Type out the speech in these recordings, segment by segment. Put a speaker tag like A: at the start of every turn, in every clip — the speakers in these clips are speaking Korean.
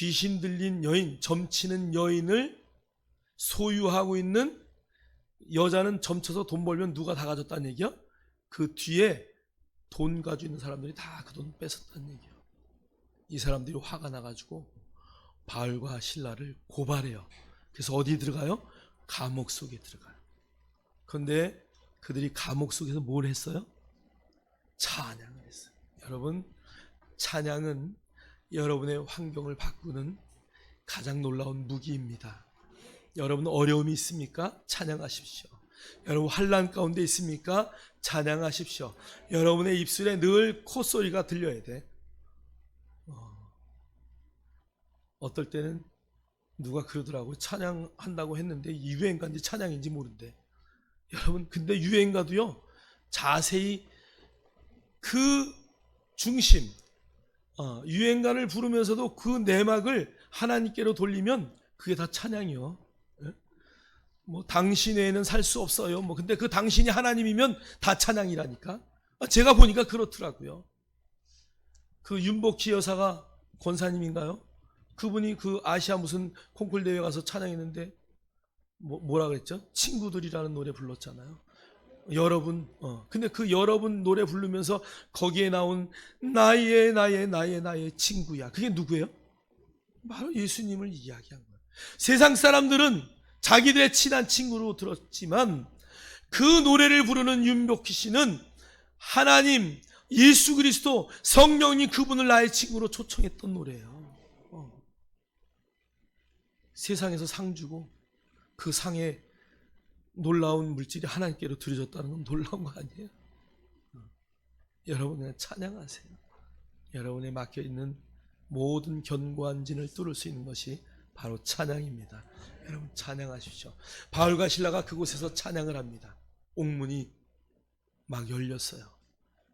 A: 귀신 들린 여인, 점치는 여인을 소유하고 있는 여자는 점쳐서 돈 벌면 누가 다 가졌다는 얘기야? 그 뒤에 돈 가지고 있는 사람들이 다 그 돈 뺏었다는 얘기야. 이 사람들이 화가 나가지고 바울과 신라를 고발해요. 그래서 어디 들어가요? 감옥 속에 들어가요. 그런데 그들이 감옥 속에서 뭘 했어요? 찬양을 했어요. 여러분, 찬양은 여러분의 환경을 바꾸는 가장 놀라운 무기입니다. 여러분 어려움이 있습니까? 찬양하십시오. 여러분 환란 가운데 있습니까? 찬양하십시오. 여러분의 입술에 늘 콧소리가 들려야 돼. 어, 어떨 때는 누가 그러더라고요. 찬양한다고 했는데 이 유행가인지 찬양인지 모른대. 여러분 근데 유행가도요. 자세히 그 중심 어, 유행가를 부르면서도 그 내막을 하나님께로 돌리면 그게 다 찬양이요. 예? 뭐 당신 외에는 살 수 없어요. 뭐 근데 그 당신이 하나님이면 다 찬양이라니까. 아, 제가 보니까 그렇더라고요. 그 윤복희 여사가 권사님인가요? 그분이 그 아시아 무슨 콩쿨 대회 가서 찬양했는데 뭐 뭐라 그랬죠? 친구들이라는 노래 불렀잖아요. 여러분, 어. 근데 그 여러분 노래 부르면서 거기에 나온 나의, 나의, 나의, 나의 친구야. 그게 누구예요? 바로 예수님을 이야기한 거예요. 세상 사람들은 자기들의 친한 친구로 들었지만 그 노래를 부르는 윤복희 씨는 하나님, 예수 그리스도, 성령이 그분을 나의 친구로 초청했던 노래예요. 어. 세상에서 상 주고 그 상에 놀라운 물질이 하나님께로 드려졌다는 건 놀라운 거 아니에요? 어. 여러분 그냥 찬양하세요. 여러분의 막혀 있는 모든 견고한 진을 뚫을 수 있는 것이 바로 찬양입니다. 여러분 찬양하십시오. 바울과 신라가 그곳에서 찬양을 합니다. 옥문이 막 열렸어요.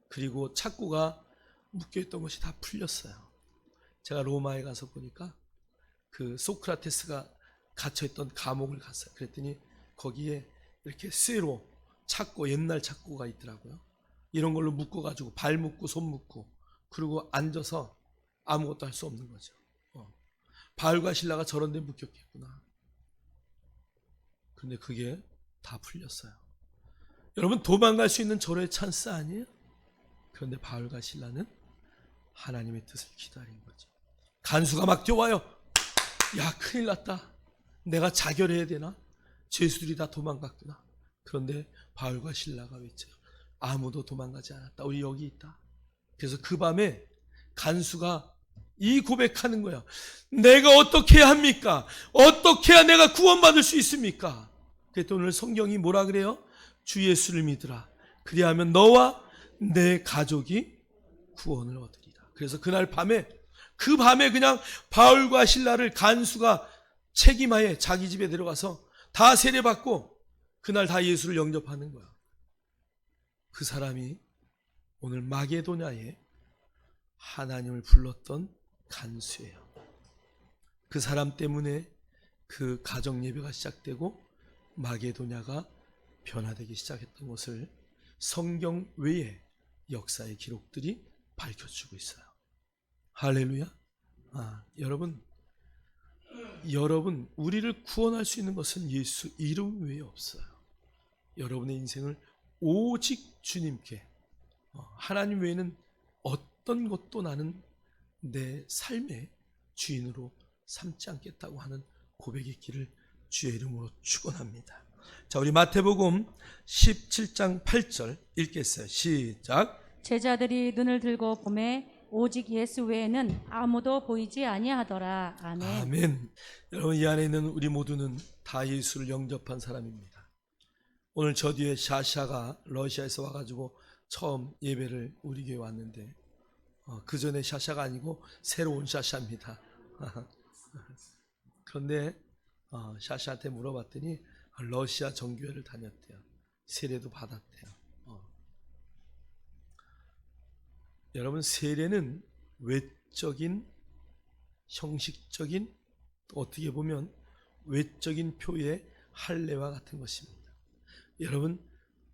A: 그리고 착고가 묶여 있던 것이 다 풀렸어요. 제가 로마에 가서 보니까 그 소크라테스가 갇혀 있던 감옥을 갔어요. 그랬더니 거기에 이렇게 쇠로 찾고 옛날 찾고가 있더라고요. 이런 걸로 묶어 가지고 발 묶고 손 묶고 그리고 앉아서 아무것도 할 수 없는 거죠. 어. 바울과 신라가 저런 데 묶였겠구나. 근데 그게 다 풀렸어요. 여러분 도망갈 수 있는 절호의 찬스 아니에요? 그런데 바울과 신라는 하나님의 뜻을 기다린 거죠. 간수가 막 뛰어와요. 야 큰일 났다. 내가 자결해야 되나? 죄수들이 다 도망갔구나. 그런데 바울과 신라가 외쳐요. 아무도 도망가지 않았다. 우리 여기 있다. 그래서 그 밤에 간수가 이 고백하는 거야. 내가 어떻게 해야 합니까? 어떻게 해야 내가 구원받을 수 있습니까? 그랬더니 오늘 성경이 뭐라 그래요? 주 예수를 믿으라. 그리하면 너와 내 가족이 구원을 얻으리라. 그래서 그날 밤에 그 밤에 그냥 바울과 신라를 간수가 책임하에 자기 집에 들어가서 다 세례받고 그날 다 예수를 영접하는 거야. 그 사람이 오늘 마게도냐에 하나님을 불렀던 간수예요. 그 사람 때문에 그 가정 예배가 시작되고 마게도냐가 변화되기 시작했던 것을 성경 외의 역사의 기록들이 밝혀주고 있어요. 할렐루야. 아, 여러분 여러분, 우리를 구원할 수 있는 것은 예수 이름 외에 없어요. 여러분의 인생을 오직 주님께, 어, 하나님 외에는 어떤 것도 나는 내 삶의 주인으로 삼지 않겠다고 하는 고백의 길을 주의 이름으로 축원합니다. 자, 우리 마태복음 17장 8절 읽겠어요. 시작.
B: 제자들이 눈을 들고 보매 오직 예수 외에는 아무도 보이지 아니하더라. 아멘.
A: 아멘. 여러분 이 안에 있는 우리 모두는 다 예수를 영접한 사람입니다. 오늘 저 뒤에 샤샤가 러시아에서 와가지고 처음 예배를 우리 교회 왔는데 어, 그 전에 샤샤가 아니고 새로운 샤샤입니다. 그런데 어, 샤샤한테 물어봤더니 러시아 정교회를 다녔대요. 세례도 받았대요. 어. 여러분 세례는 외적인 형식적인 또 어떻게 보면 외적인 표의 할례와 같은 것입니다. 여러분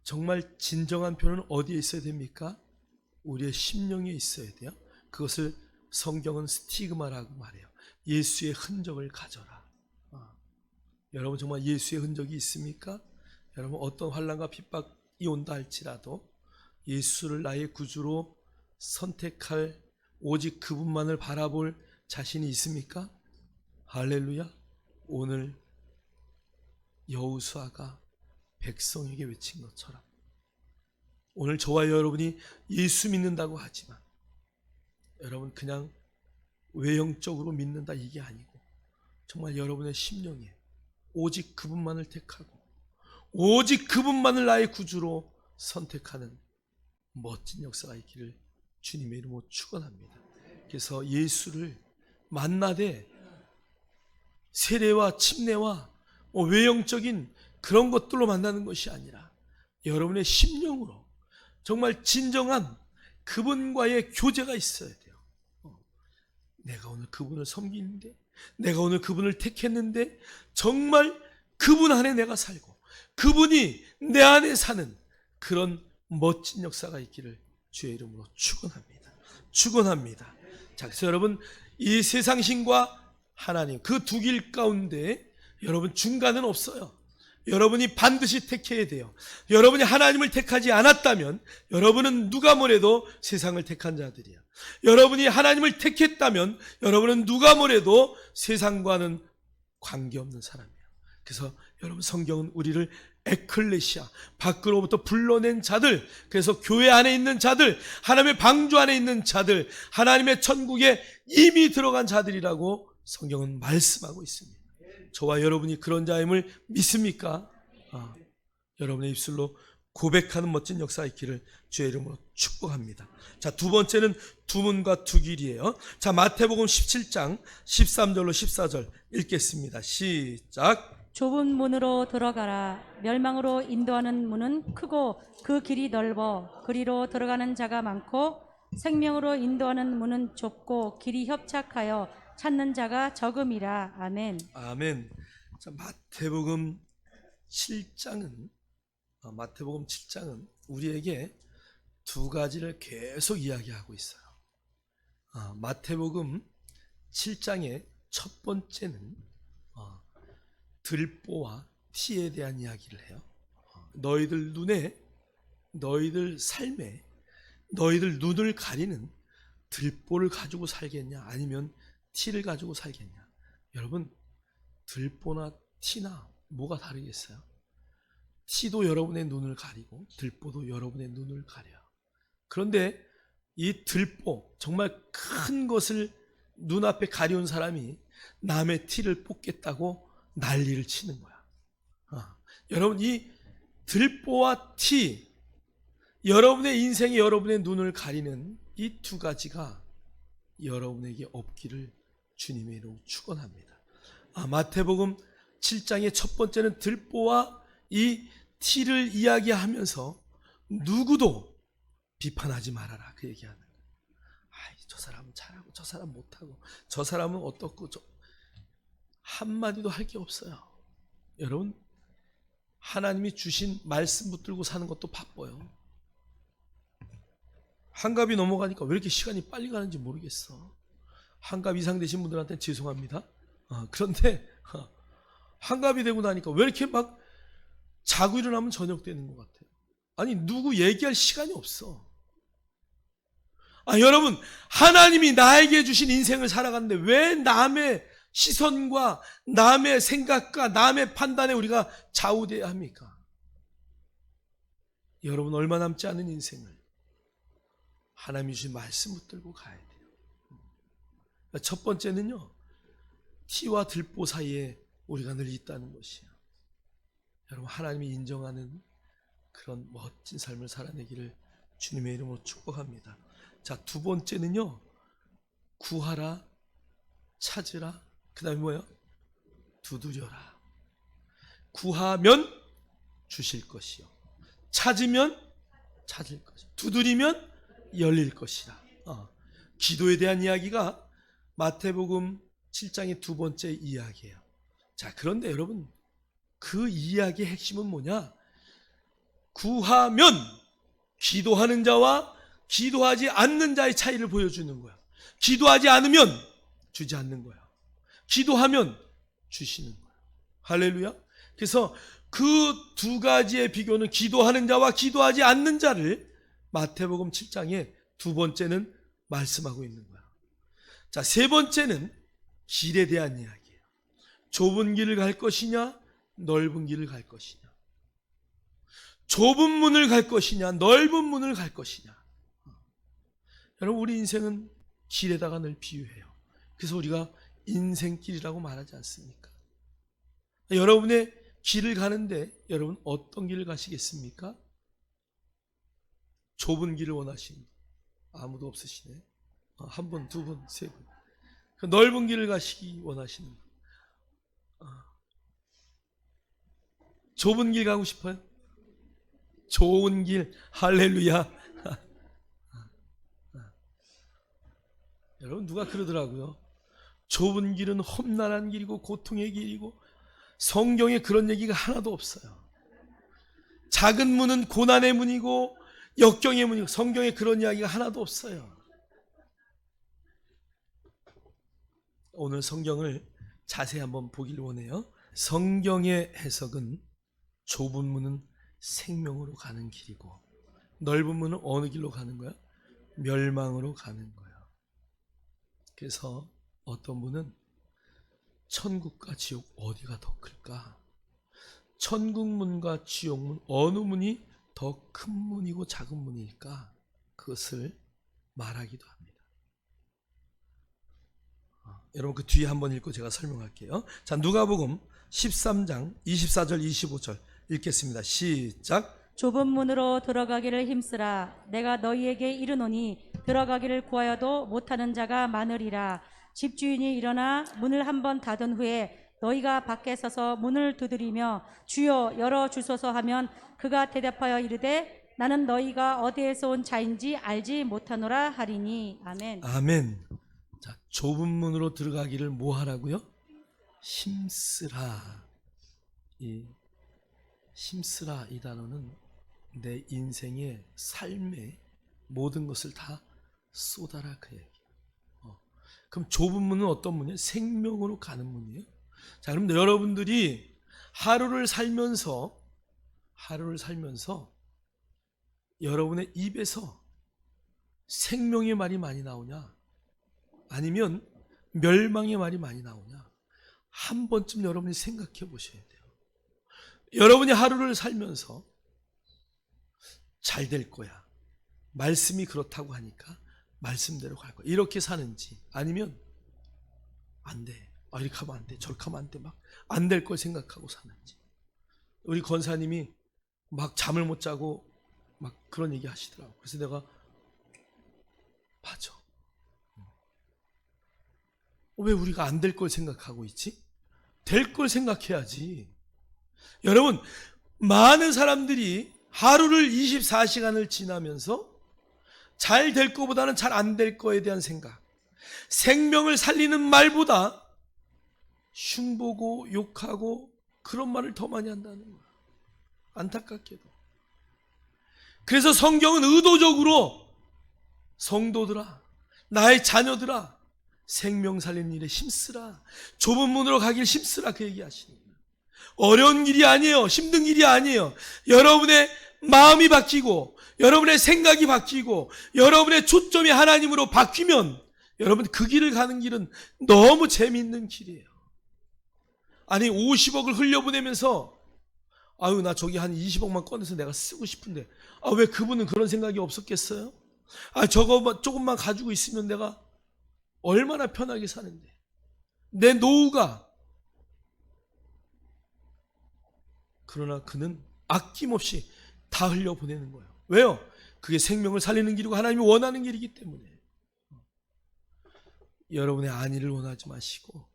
A: 정말 진정한 표는 어디에 있어야 됩니까? 우리의 심령에 있어야 돼요. 그것을 성경은 스티그마라고 말해요. 예수의 흔적을 가져라. 아, 여러분 정말 예수의 흔적이 있습니까? 여러분 어떤 환란과 핍박이 온다 할지라도 예수를 나의 구주로 선택할 오직 그분만을 바라볼 자신이 있습니까? 할렐루야. 오늘 여우수아가 백성에게 외친 것처럼 오늘 저와 여러분이 예수 믿는다고 하지만 여러분 그냥 외형적으로 믿는다 이게 아니고 정말 여러분의 심령에 오직 그분만을 택하고 오직 그분만을 나의 구주로 선택하는 멋진 역사가 있기를 주님의 이름으로 축원합니다. 그래서 예수를 만나되 세례와 침례와 뭐 외형적인 그런 것들로 만나는 것이 아니라 여러분의 심령으로 정말 진정한 그분과의 교제가 있어야 돼요. 어, 내가 오늘 그분을 섬기는데, 내가 오늘 그분을 택했는데, 정말 그분 안에 내가 살고, 그분이 내 안에 사는 그런 멋진 역사가 있기를 주의 이름으로 축원합니다. 축원합니다. 자, 그래서 여러분 이 세상 신과 하나님 그 두 길 가운데 여러분 중간은 없어요. 여러분이 반드시 택해야 돼요. 여러분이 하나님을 택하지 않았다면 여러분은 누가 뭐래도 세상을 택한 자들이야. 여러분이 하나님을 택했다면 여러분은 누가 뭐래도 세상과는 관계없는 사람이야. 그래서 여러분 성경은 우리를 에클레시아 밖으로부터 불러낸 자들 그래서 교회 안에 있는 자들 하나님의 방주 안에 있는 자들 하나님의 천국에 이미 들어간 자들이라고 성경은 말씀하고 있습니다. 저와 여러분이 그런 자임을 믿습니까? 아, 여러분의 입술로 고백하는 멋진 역사 있기를 주의 이름으로 축복합니다. 자, 두 번째는 두 문과 두 길이에요. 자, 마태복음 17장 13절로 14절 읽겠습니다. 시작.
B: 좁은 문으로 들어가라. 멸망으로 인도하는 문은 크고 그 길이 넓어 그리로 들어가는 자가 많고 생명으로 인도하는 문은 좁고 길이 협착하여 찾는 자가 적음이라. 아멘.
A: 아멘. 자, 마태복음 7장은 어, 마태복음 7장은 우리에게 두 가지를 계속 이야기하고 있어요. 아, 마태복음 7장의 첫 번째는 어, 들보와 티에 대한 이야기를 해요. 어, 너희들 눈에 너희들 삶에 너희들 눈을 가리는 들보를 가지고 살겠냐 아니면 티를 가지고 살겠냐 여러분 들보나 티나 뭐가 다르겠어요? 티도 여러분의 눈을 가리고 들보도 여러분의 눈을 가려요. 그런데 이 들보 정말 큰 것을 눈앞에 가려운 사람이 남의 티를 뽑겠다고 난리를 치는 거야. 아, 여러분 이 들보와 티 여러분의 인생이 여러분의 눈을 가리는 이 두 가지가 여러분에게 없기를 주님의 이름으로 축원합니다. 아, 마태복음 7장의 첫 번째는 들보와 이 티를 이야기하면서 누구도 비판하지 말아라 그 얘기하는 거예요. 아이, 저 사람은 잘하고 저 사람 못하고 저 사람은 어떻고 저 한마디도 할 게 없어요. 여러분 하나님이 주신 말씀 붙들고 사는 것도 바빠요. 한갑이 넘어가니까 왜 이렇게 시간이 빨리 가는지 모르겠어. 한갑 이상 되신 분들한테 죄송합니다. 어, 그런데 어, 한갑이 되고 나니까 왜 이렇게 막 자고 일어나면 저녁 되는 것 같아요. 아니 누구 얘기할 시간이 없어. 아 여러분 하나님이 나에게 주신 인생을 살아가는데 왜 남의 시선과 남의 생각과 남의 판단에 우리가 좌우돼야 합니까? 여러분 얼마 남지 않은 인생을 하나님이 주신 말씀 붙들고 가야 돼요. 첫 번째는요, 티와 들보 사이에 우리가 늘 있다는 것이에요. 여러분, 하나님이 인정하는 그런 멋진 삶을 살아내기를 주님의 이름으로 축복합니다. 자, 두 번째는요, 구하라, 찾으라, 그 다음에 뭐예요? 두드려라. 구하면 주실 것이요. 찾으면 찾을 것이요. 두드리면 열릴 것이라. 어, 기도에 대한 이야기가 마태복음 7장의 두 번째 이야기예요. 자, 그런데 여러분, 그 이야기의 핵심은 뭐냐? 구하면 기도하는 자와 기도하지 않는 자의 차이를 보여주는 거야. 기도하지 않으면 주지 않는 거야. 기도하면 주시는 거예요. 할렐루야. 그래서 그 두 가지의 비교는 기도하는 자와 기도하지 않는 자를 마태복음 7장에 두 번째는 말씀하고 있는 거야. 자, 세 번째는 길에 대한 이야기예요. 좁은 길을 갈 것이냐, 넓은 길을 갈 것이냐. 좁은 문을 갈 것이냐, 넓은 문을 갈 것이냐. 여러분, 우리 인생은 길에다가 늘 비유해요. 그래서 우리가 인생길이라고 말하지 않습니까? 여러분의 길을 가는데 여러분 어떤 길을 가시겠습니까? 좁은 길을 원하시는 분. 아무도 없으시네. 어, 한 분, 두 분, 세 분. 그 넓은 길을 가시기 원하시는 분. 어. 좁은 길 가고 싶어요? 좋은 길, 할렐루야. 여러분 누가 그러더라고요. 좁은 길은 험난한 길이고 고통의 길이고 성경에 그런 얘기가 하나도 없어요. 작은 문은 고난의 문이고 역경의 문이고 성경에 그런 이야기가 하나도 없어요. 오늘 성경을 자세히 한번 보길 원해요. 성경의 해석은 좁은 문은 생명으로 가는 길이고 넓은 문은 어느 길로 가는 거야? 멸망으로 가는 거야. 그래서 어떤 분은 천국과 지옥 어디가 더 클까? 천국 문과 지옥 문 어느 문이 더 큰 문이고 작은 문일까? 그것을 말하기도 합니다. 어, 여러분 그 뒤에 한번 읽고 제가 설명할게요. 자 누가복음 13장 24절 25절 읽겠습니다. 시작.
B: 좁은 문으로 들어가기를 힘쓰라 내가 너희에게 이르노니 들어가기를 구하여도 못하는 자가 많으리라 집주인이 일어나 문을 한번 닫은 후에 너희가 밖에 서서 문을 두드리며 주여 열어 주소서 하면 그가 대답하여 이르되 나는 너희가 어디에서 온 자인지 알지 못하노라 하리니 아멘
A: 아멘. 자, 좁은 문으로 들어가기를 뭐 하라고요? 힘쓰라. 이 힘쓰라 이 단어는 내 인생의 삶의 모든 것을 다 쏟아라 그. 어. 그럼 좁은 문은 어떤 문이에요? 생명으로 가는 문이에요. 자, 그럼 여러분들이 하루를 살면서 하루를 살면서 여러분의 입에서 생명의 말이 많이 나오냐? 아니면 멸망의 말이 많이 나오냐? 한 번쯤 여러분이 생각해 보셔야 돼요. 여러분이 하루를 살면서 잘 될 거야. 말씀이 그렇다고 하니까 말씀대로 갈 거야. 이렇게 사는지 아니면 안 돼. 아, 이렇게 하면 안 돼. 저렇게 하면 안 돼. 막 안 될 걸 생각하고 사는지. 우리 권사님이 막 잠을 못 자고 막 그런 얘기 하시더라고. 그래서 내가 맞아. 왜 우리가 안 될 걸 생각하고 있지? 될 걸 생각해야지. 여러분, 많은 사람들이 하루를 24시간을 지나면서 잘될 거보다는 잘 안 될 거에 대한 생각, 생명을 살리는 말보다 흉보고 욕하고 그런 말을 더 많이 한다는 거야. 안타깝게도. 그래서 성경은 의도적으로 성도들아, 나의 자녀들아, 생명 살리는 일에 힘쓰라. 좁은 문으로 가길 힘쓰라. 그 얘기 하시는 거예요. 어려운 길이 아니에요. 힘든 길이 아니에요. 여러분의 마음이 바뀌고, 여러분의 생각이 바뀌고, 여러분의 초점이 하나님으로 바뀌면, 여러분 그 길을 가는 길은 너무 재미있는 길이에요. 아니, 50억을 흘려보내면서, 아유, 나 저기 한 20억만 꺼내서 내가 쓰고 싶은데, 아, 왜 그분은 그런 생각이 없었겠어요? 아, 저거 조금만 가지고 있으면 내가 얼마나 편하게 사는데. 내 노후가. 그러나 그는 아낌없이 다 흘려 보내는 거예요. 왜요? 그게 생명을 살리는 길이고 하나님이 원하는 길이기 때문에. 여러분의 안위를 원하지 마시고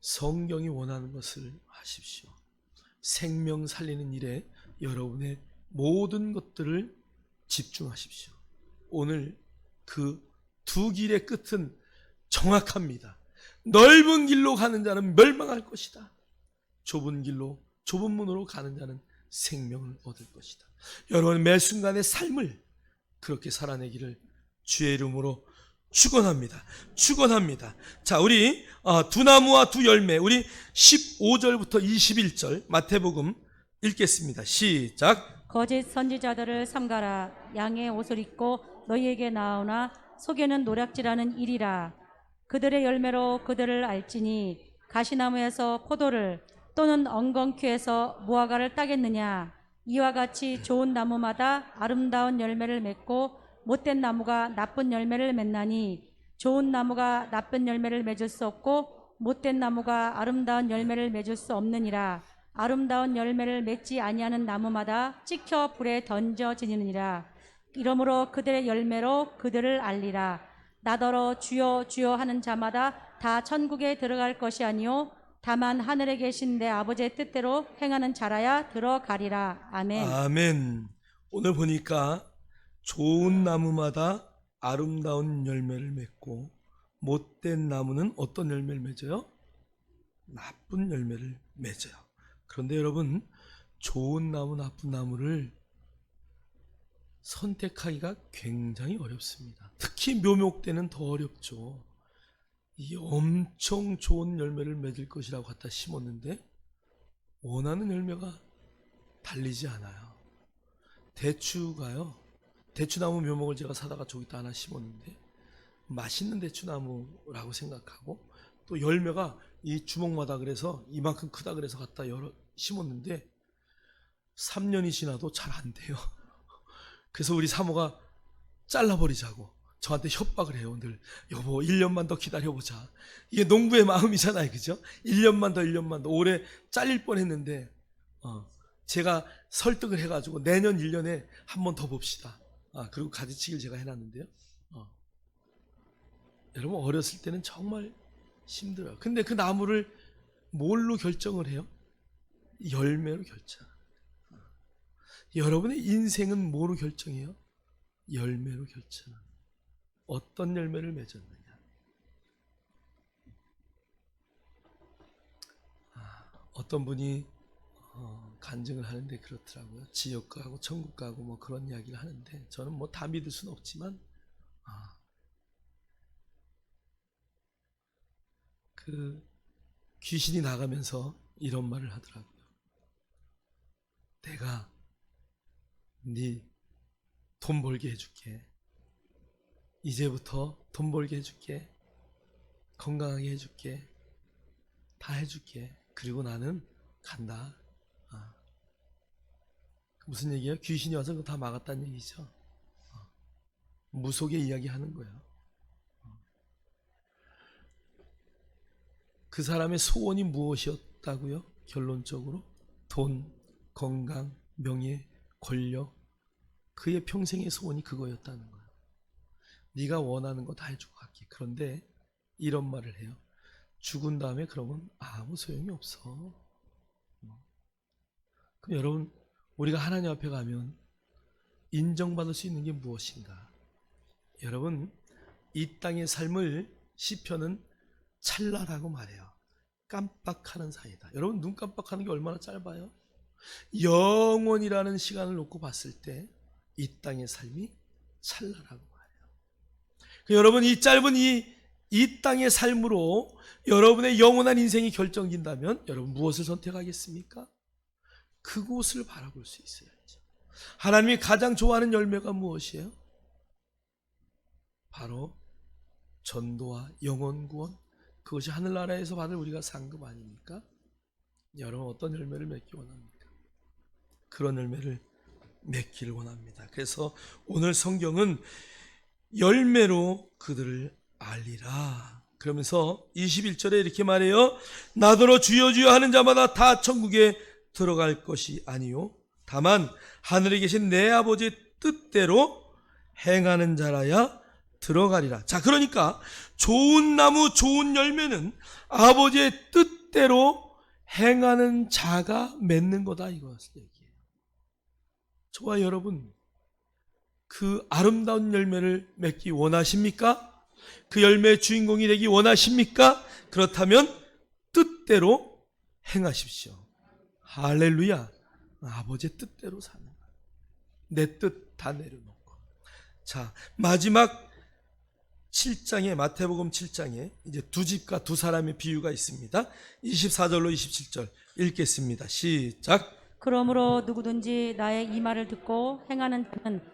A: 성경이 원하는 것을 하십시오. 생명 살리는 일에 여러분의 모든 것들을 집중하십시오. 오늘 그 두 길의 끝은 정확합니다. 넓은 길로 가는 자는 멸망할 것이다. 좁은 길로, 좁은 문으로 가는 자는 생명을 얻을 것이다. 여러분 매 순간의 삶을 그렇게 살아내기를 주의 이름으로 축원합니다. 축원합니다. 자, 우리 어, 두 나무와 두 열매, 우리 15절부터 21절 마태복음 읽겠습니다. 시작.
B: 거짓 선지자들을 삼가라 양의 옷을 입고 너희에게 나오나 속에는 노략질하는 일이라 그들의 열매로 그들을 알지니 가시나무에서 포도를 또는 엉겅퀴에서 무화과를 따겠느냐 이와 같이 좋은 나무마다 아름다운 열매를 맺고 못된 나무가 나쁜 열매를 맺나니 좋은 나무가 나쁜 열매를 맺을 수 없고 못된 나무가 아름다운 열매를 맺을 수 없느니라. 아름다운 열매를 맺지 아니하는 나무마다 찍혀 불에 던져지느니라. 이러므로 그들의 열매로 그들을 알리라. 나더러 주여 주여 하는 자마다 다 천국에 들어갈 것이 아니요 다만 하늘에 계신 내 아버지의 뜻대로 행하는 자라야 들어가리라 아멘
A: 아멘. 오늘 보니까 좋은 나무마다 아름다운 열매를 맺고 못된 나무는 어떤 열매를 맺어요? 나쁜 열매를 맺어요. 그런데 여러분, 좋은 나무, 나쁜 나무를 선택하기가 굉장히 어렵습니다. 특히 묘목 때는 더 어렵죠. 이 엄청 좋은 열매를 맺을 것이라고 갖다 심었는데 원하는 열매가 달리지 않아요. 대추가요. 대추나무 묘목을 제가 사다가 저기다 하나 심었는데 맛있는 대추나무라고 생각하고 또 열매가 이 주먹마다 그래서 이만큼 크다 그래서 갖다 열어 심었는데 3년이 지나도 잘 안 돼요. 그래서 우리 사모가 잘라버리자고 저한테 협박을 해요. 늘 여보 1년만 더 기다려보자. 이게 농부의 마음이잖아요. 그죠? 1년만 더 1년만 더 올해 잘릴 뻔했는데 어, 제가 설득을 해가지고 내년 1년에 한 번 더 봅시다. 아, 그리고 가지치기를 제가 해놨는데요. 어. 여러분, 어렸을 때는 정말 힘들어요. 근데 그 나무를 뭘로 결정을 해요? 열매로 결정. 어. 여러분의 인생은 뭐로 결정해요? 열매로 결정. 어떤 열매를 맺었느냐. 아, 어떤 분이 어, 간증을 하는데 그렇더라고요. 지옥 가고 천국 가고 뭐 그런 이야기를 하는데 저는 뭐 다 믿을 수는 없지만 아, 그 귀신이 나가면서 이런 말을 하더라고요. 내가 네 돈 벌게 해줄게. 이제부터 돈 벌게 해줄게. 건강하게 해줄게. 다 해줄게. 그리고 나는 간다. 아. 무슨 얘기예요? 귀신이 와서 그거 다 막았다는 얘기죠. 어. 무속의 이야기 하는 거예요. 어. 그 사람의 소원이 무엇이었다고요? 결론적으로 돈, 건강, 명예, 권력 그의 평생의 소원이 그거였다는 거예요. 네가 원하는 거 다 해주고 갈게. 그런데 이런 말을 해요. 죽은 다음에 그러면 아무 소용이 없어. 그럼 여러분, 우리가 하나님 앞에 가면 인정받을 수 있는 게 무엇인가? 여러분, 이 땅의 삶을 시편은 찰나라고 말해요. 깜빡하는 사이다. 여러분, 눈 깜빡하는 게 얼마나 짧아요? 영원이라는 시간을 놓고 봤을 때 이 땅의 삶이 찰나라고 여러분, 이 짧은 이, 이 땅의 삶으로 여러분의 영원한 인생이 결정된다면 여러분 무엇을 선택하겠습니까? 그곳을 바라볼 수 있어야죠. 하나님이 가장 좋아하는 열매가 무엇이에요? 바로 전도와 영원 구원. 그것이 하늘나라에서 받을 우리가 상급 아닙니까? 여러분 어떤 열매를 맺기 원합니까? 그런 열매를 맺기를 원합니다. 그래서 오늘 성경은 열매로 그들을 알리라. 그러면서 21절에 이렇게 말해요. 나더러 주여 주여 하는 자마다 다 천국에 들어갈 것이 아니요 다만 하늘에 계신 내 아버지의 뜻대로 행하는 자라야 들어가리라. 자, 그러니까 좋은 나무 좋은 열매는 아버지의 뜻대로 행하는 자가 맺는 거다 이것을 얘기해요. 저와 여러분 그 아름다운 열매를 맺기 원하십니까? 그 열매의 주인공이 되기 원하십니까? 그렇다면 뜻대로 행하십시오. 할렐루야. 아버지의 뜻대로 사는 내뜻 다 내려놓고. 자, 마지막 7장에 마태복음 7장에 이제 두 집과 두 사람의 비유가 있습니다. 24절로 27절 읽겠습니다. 시작.
B: 그러므로 누구든지 나의 이 말을 듣고 행하는 자는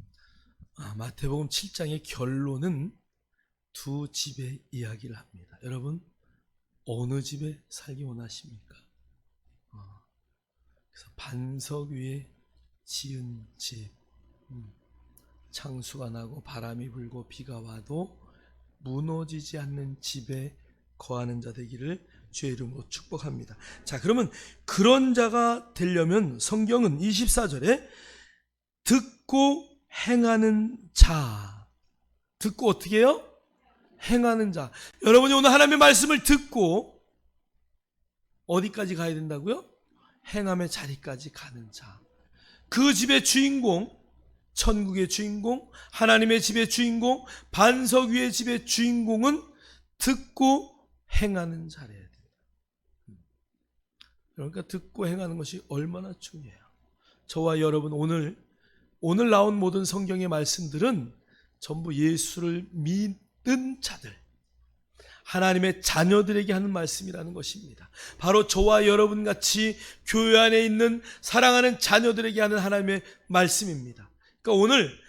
A: 아, 마태복음 7장의 결론은 두 집의 이야기를 합니다. 여러분 어느 집에 살기 원하십니까? 어, 그래서 반석 위에 지은 집, 음, 창수가 나고 바람이 불고 비가 와도 무너지지 않는 집에 거하는 자 되기를 주의 이름으로 축복합니다. 자, 그러면 그런 자가 되려면 성경은 24절에 듣고 행하는 자. 듣고 어떻게 해요? 행하는 자. 여러분이 오늘 하나님의 말씀을 듣고 어디까지 가야 된다고요? 행함의 자리까지 가는 자. 그 집의 주인공, 천국의 주인공, 하나님의 집의 주인공, 반석 위의 집의 주인공은 듣고 행하는 자래야 된다. 그러니까 듣고 행하는 것이 얼마나 중요해요. 저와 여러분 오늘 오늘 나온 모든 성경의 말씀들은 전부 예수를 믿는 자들, 하나님의 자녀들에게 하는 말씀이라는 것입니다. 바로 저와 여러분 같이 교회 안에 있는 사랑하는 자녀들에게 하는 하나님의 말씀입니다. 그러니까 오늘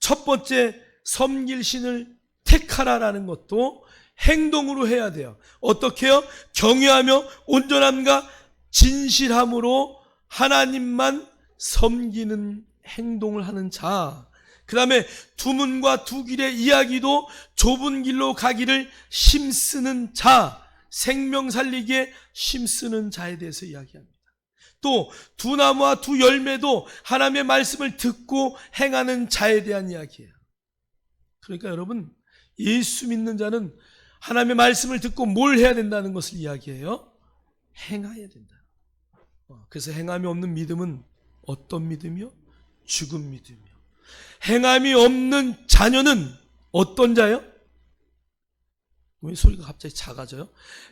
A: 첫 번째 섬길 신을 택하라라는 것도 행동으로 해야 돼요. 어떻게요? 경외하며 온전함과 진실함으로 하나님만 섬기는 행동을 하는 자. 그 다음에 두 문과 두 길의 이야기도 좁은 길로 가기를 힘쓰는 자. 생명 살리기에 힘쓰는 자에 대해서 이야기합니다. 또 두 나무와 두 열매도 하나님의 말씀을 듣고 행하는 자에 대한 이야기예요. 그러니까 여러분, 예수 믿는 자는 하나님의 말씀을 듣고 뭘 해야 된다는 것을 이야기해요? 행해야 된다. 어, 그래서 행함이 없는 믿음은 어떤 믿음이요? 죽은 믿음이요. 행함이 없는 자녀는 어떤 자요? 왜 소리가 갑자기 작아져요?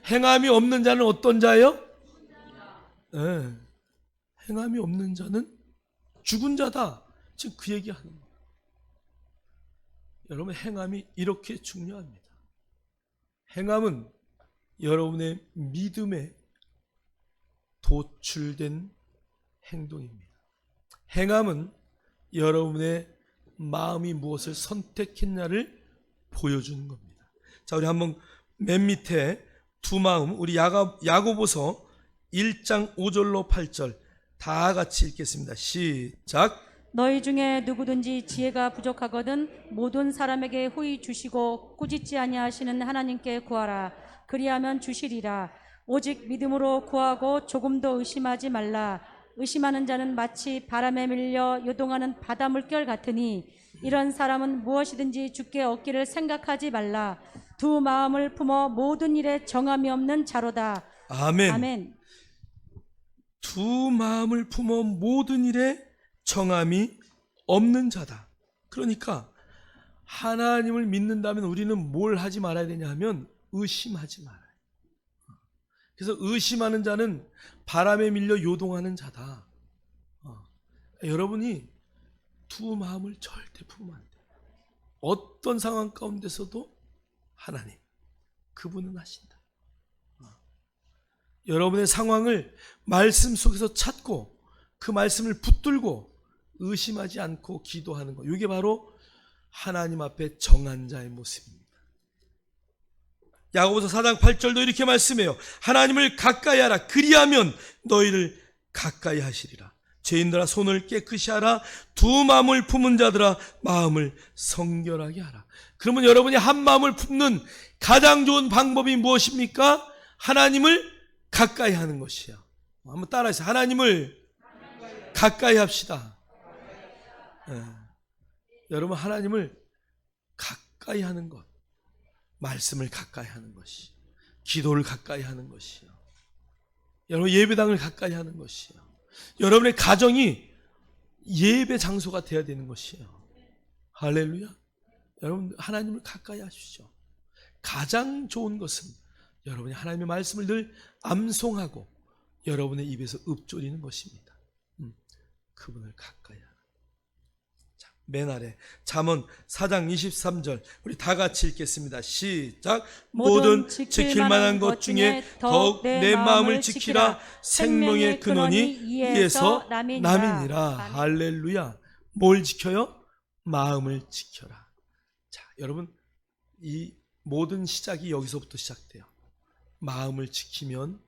A: 행함이 없는 자는 어떤 자요? 네. 행함이 없는 자는 죽은 자다. 지금 그 얘기 하는 거예요. 여러분 행함이 이렇게 중요합니다. 행함은 여러분의 믿음에 도출된 행동입니다. 행함은 여러분의 마음이 무엇을 선택했냐를 보여주는 겁니다. 자, 우리 한번 맨 밑에 두 마음, 우리 야고보서 1장 5절로 8절 다 같이 읽겠습니다. 시작.
B: 너희 중에 누구든지 지혜가 부족하거든 모든 사람에게 후히 주시고 꾸짖지 아니하시는 하나님께 구하라 그리하면 주시리라 오직 믿음으로 구하고 조금도 의심하지 말라 의심하는 자는 마치 바람에 밀려 요동하는 바다 물결 같으니 이런 사람은 무엇이든지 죽게 얻기를 생각하지 말라 두 마음을 품어 모든 일에 정함이 없는 자로다
A: 아멘.
B: 아멘
A: 두 마음을 품어 모든 일에 정함이 없는 자다. 그러니까 하나님을 믿는다면 우리는 뭘 하지 말아야 되냐 하면 의심하지 말아요. 그래서 의심하는 자는 바람에 밀려 요동하는 자다. 어. 여러분이 두 마음을 절대 품으면 안 돼요. 어떤 상황 가운데서도 하나님, 그분은 하신다. 어. 여러분의 상황을 말씀 속에서 찾고 그 말씀을 붙들고 의심하지 않고 기도하는 것. 이게 바로 하나님 앞에 정한 자의 모습입니다. 야고보서 4장 8절도 이렇게 말씀해요. 하나님을 가까이 하라. 그리하면 너희를 가까이 하시리라. 죄인들아 손을 깨끗이 하라. 두 마음을 품은 자들아 마음을 성결하게 하라. 그러면 여러분이 한 마음을 품는 가장 좋은 방법이 무엇입니까? 하나님을 가까이 하는 것이요. 한번 따라해서 하나님을 가까이 합시다. 예. 여러분 하나님을 가까이 하는 것. 말씀을 가까이 하는 것이, 기도를 가까이 하는 것이요. 여러분 예배당을 가까이 하는 것이요. 여러분의 가정이 예배 장소가 되어야 되는 것이요. 할렐루야. 여러분 하나님을 가까이 하십시오. 가장 좋은 것은 여러분이 하나님의 말씀을 늘 암송하고 여러분의 입에서 읊조리는 것입니다. 음, 그분을 가까이. 자, 맨 아래 잠언 4장 23절 우리 다 같이 읽겠습니다. 시작. 모든 지킬 만한 것 중에 더욱 내 마음을 지키라 생명의 근원이 이에서 남이니라. 할렐루야. 뭘 지켜요? 마음을 지켜라. 자, 여러분 이 모든 시작이 여기서부터 시작돼요. 마음을 지키면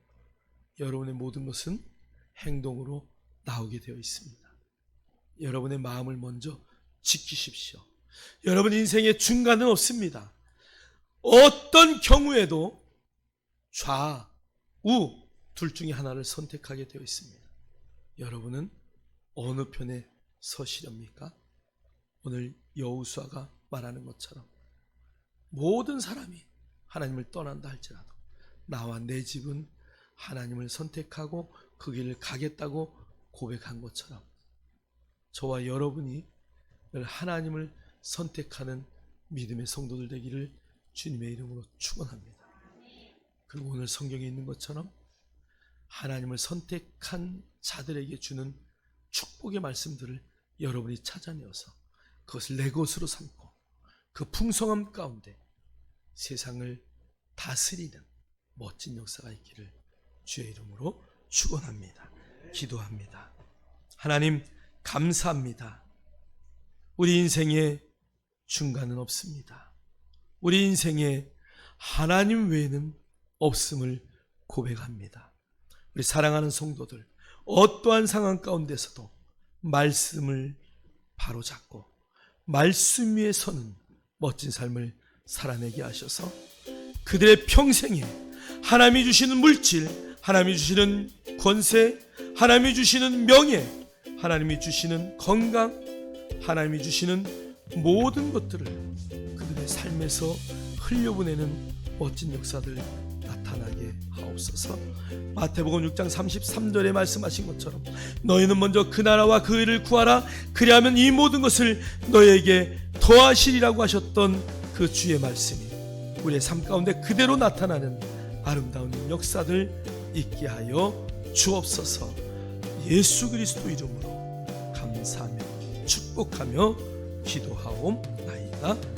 A: 여러분의 모든 것은 행동으로 나오게 되어 있습니다. 여러분의 마음을 먼저 지키십시오. 여러분 인생의 중간은 없습니다. 어떤 경우에도 좌, 우, 둘 중에 하나를 선택하게 되어 있습니다. 여러분은 어느 편에 서시렵니까? 오늘 여우수아가 말하는 것처럼 모든 사람이 하나님을 떠난다 할지라도 나와 내 집은 하나님을 선택하고 그 길을 가겠다고 고백한 것처럼 저와 여러분이 늘 하나님을 선택하는 믿음의 성도들 되기를 주님의 이름으로 축원합니다. 그리고 오늘 성경에 있는 것처럼 하나님을 선택한 자들에게 주는 축복의 말씀들을 여러분이 찾아내어서 그것을 내 것으로 삼고 그 풍성함 가운데 세상을 다스리는 멋진 역사가 있기를 주의 이름으로 축원합니다. 기도합니다. 하나님 감사합니다. 우리 인생에 중간은 없습니다. 우리 인생에 하나님 외에는 없음을 고백합니다. 우리 사랑하는 성도들 어떠한 상황 가운데서도 말씀을 바로잡고 말씀 위에 서는 멋진 삶을 살아내게 하셔서 그들의 평생에 하나님이 주시는 물질, 하나님이 주시는 권세, 하나님이 주시는 명예, 하나님이 주시는 건강, 하나님이 주시는 모든 것들을 그들의 삶에서 흘려보내는 멋진 역사들 나타나게 하옵소서. 마태복음 6장 33절에 말씀하신 것처럼 너희는 먼저 그 나라와 그 의를 구하라 그리하면 이 모든 것을 너희에게 더하시리라고 하셨던 그 주의 말씀이 우리의 삶 가운데 그대로 나타나는 아름다운 역사들 있게 하여 주옵소서. 예수 그리스도 이름으로 감사하며 축복하며 기도하옵나이다.